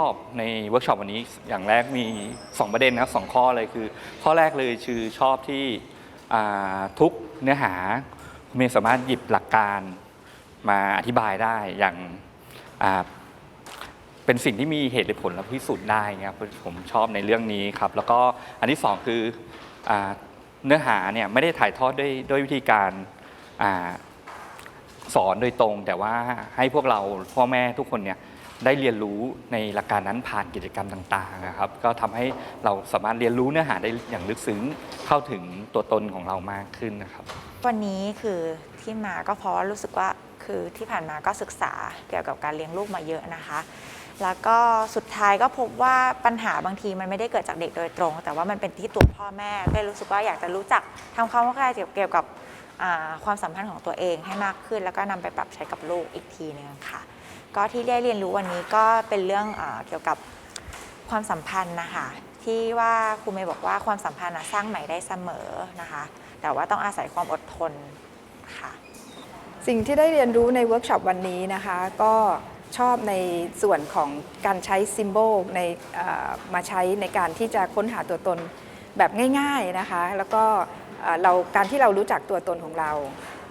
อบในเวิร์กช็อปวันนี้อย่างแรกมี 2 ประเด็นนะสองข้อเลยคือ ข้อแรกเลยคือชอบที่ทุกเนื้อหาคุณเมย์สามารถหยิบหลักการมาอธิบายได้อย่างาเป็นสิ่งที่มีเหตุและผลและพิสูจน์ได้ครับผมชอบในเรื่องนี้ครับ แล้วก็อันที่สองคืออเนื้อหาเนี่ยไม่ได้ถ่ายทอดด้วยด้วยวิธีการอาสอนโดยตรง แต่ว่าให้พวกเราพ่อแม่ทุกคนเนี่ย ได้เรียนรู้ในหลักการนั้นผ่านกิจกรรมต่างๆนะครับ ก็ทำให้เราสามารถเรียนรู้เนื้อหาได้อย่างลึกซึ้งเข้าถึงตัวตนของเรามากขึ้นนะครับ วันนี้คือที่มาก็เพราะว่ารู้สึกว่าคือที่ผ่านมาก็ศึกษาเกี่ยวกับการเลี้ยงลูกมาเยอะนะคะ แล้วก็สุดท้ายก็พบว่าปัญหาบางทีมันไม่ได้เกิดจากเด็กโดยตรง แต่ว่ามันเป็นที่ตัวพ่อแม่ก็เลยรู้สึกว่าอยากจะรู้จักทำความเข้าใจเกี่ยวกับความสัมพันธ์ของตัวเองให้มากขึ้น แล้วก็นำไปปรับใช้กับลูกอีกทีนึงค่ะ ก็ที่ได้เรียนรู้วันนี้ก็เป็นเรื่องอเกี่ยวกับความสัมพันธ์นะคะที่ว่าครูเมย์บอกว่าความสัมพันธ์สร้างใหม่ได้เสมอนะคะ แต่ว่าต้องอาศัยความอดทนค่ะสิ่งที่ได้เรียนรู้ในเวิร์กช็อปวันนี้นะคะ ก็ชอบในส่วนของการใช้ซิมโบลในมาใช้ในการที่จะค้นหาตัวตนแบบง่าย ๆนะคะ แล้วก็เราการที่เรารู้จักตัวตนของเรา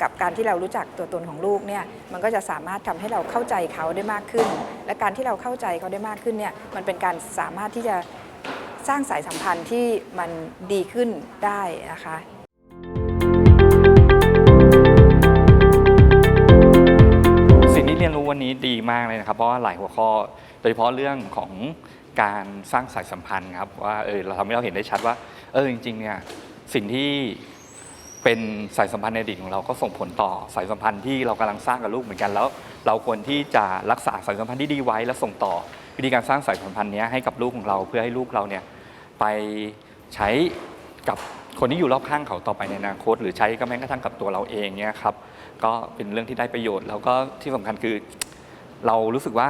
กับการที่เรารู้จักตัวตนของลูกเนี่ยมันก็จะสามารถทำให้เราเข้าใจเขาได้มากขึ้น และการที่เราเข้าใจเขาได้มากขึ้นเนี่ยมันเป็นการสามารถที่จะสร้างสายสัมพันธ์ที่มันดีขึ้นได้นะคะสิ่งที่เรียนรู้วันนี้ดีมากเลยนะครับ เพราะว่าหลายหัวข้อโดยเฉพาะเรื่องของการสร้างสายสัมพันธ์ครับว่าเออเราทำให้เราเห็นได้ชัดว่าเออจริงๆเนี่ยสิ่งที่ เป็นสายสัมพันธ์ในอดีตของเราก็ส่งผลต่อสายสัมพันธ์ที่เรากำลังสร้างกับลูกเหมือนกันแล้ว เราควรที่จะรักษาสายสัมพันธ์ที่ดีไว้ และส่งต่อวิธีการสร้างสายสัมพันธ์นี้ให้กับลูกของเราเพื่อให้ลูกเราเนี่ยไปใช้กับคนที่อยู่รอบข้างเขาต่อไปในอนาคต หรือใช้ก็แม้กระทั่งกับตัวเราเองเนี่ยครับก็เป็นเรื่องที่ได้ประโยชน์ แล้วก็ที่สำคัญคือเรารู้สึกว่า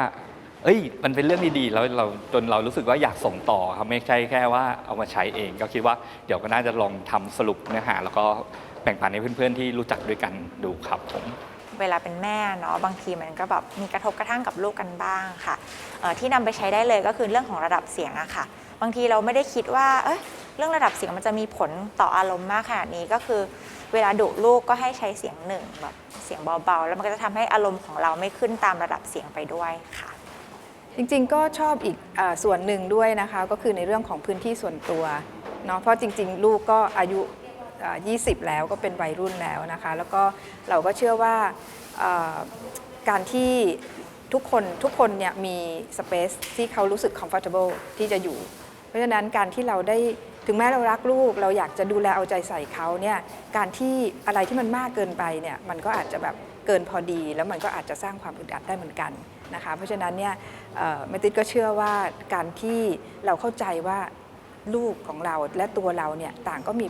เอ้ย มันเป็นเรื่องดีๆ แล้วเราจนเรารู้สึกว่าอยากส่งต่อครับไม่ใช่แค่ว่าเอามาใช้เอง ก็คิดว่าเดี๋ยวก็น่าจะลองทำสรุปเนื้อหาแล้วก็ แบ่งปันให้เพื่อนๆที่รู้จักด้วยกันดูครับผมเวลาเป็นแม่เนาะบางทีมันก็แบบมีกระทบกระทั่งกับลูกกันบ้างค่ะเอ่อที่นำไปใช้ได้เลยก็คือเรื่องของระดับเสียงอะค่ะ บางทีเราไม่ได้คิดว่าเอ้ยเรื่องระดับเสียงมันจะมีผลต่ออารมณ์มากขนาดนี้ก็คือ เวลาดุลูกก็ให้ใช้เสียงหนึ่งแบบเสียงเบาๆ แล้วมันก็จะทำให้อารมณ์ของเราไม่ขึ้นตามระดับเสียงไปด้วยค่ะ จริงๆก็ชอบอีกอาส่วนหนึ่งด้วยนะคะ ก็คือในเรื่องของพื้นที่ส่วนตัวเนาะเพราะจริง ๆ ลูกก็อายุอ่า 20 แล้วก็เป็นวัยรุ่นแล้วนะคะ แล้วก็เราก็เชื่อว่าการที่ทุกคนทุกคนเนี่ยมีสเปซที่เขารู้สึก comfortable ที่จะอยู่ เพราะฉะนั้นการที่เราได้ถึงแม้เรารักลูกเราอยากจะดูแลเอาใจใส่เขาเนี่ยการที่อะไรที่มันมากเกินไปเนี่ยมันก็อาจจะแบบเกินพอดี แล้วมันก็อาจจะสร้างความอึดอัดได้เหมือนกันนะคะเพราะฉะนั้นเนี่ยเมติดก็เชื่อว่าการที่เราเข้าใจว่าลูกของเราและตัวเราเนี่ยต่างก็มี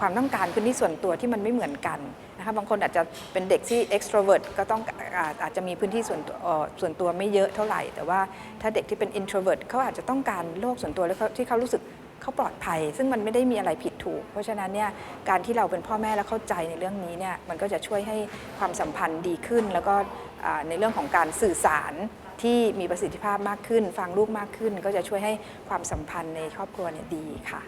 ความต้องการพื้นที่ส่วนตัวที่มันไม่เหมือนกันนะคะบางคนอาจจะเป็นเด็กที่ extrovert ก็ต้องอาอาจจะมีพื้นที่ส่วนตัวส่วนตัวไม่เยอะเท่าไหร่ แต่ว่าถ้าเด็กที่เป็น introvert เขาอาจจะต้องการโลกส่วนตัวแล้วที่เขารู้สึกเขาปลอดภัย ซึ่งมันไม่ได้มีอะไรผิดถูก เพราะฉะนั้นเนี่ยการที่เราเป็นพ่อแม่และเข้าใจในเรื่องนี้เนี่ยมันก็จะช่วยให้ความสัมพันธ์ดีขึ้น แล้วก็ในเรื่องของการสื่อสารที่มีประสิทธิภาพมากขึ้น ฟังลูกมากขึ้น ก็จะช่วยให้ความสัมพันธ์ในครอบครัวเนี่ยดีค่ะ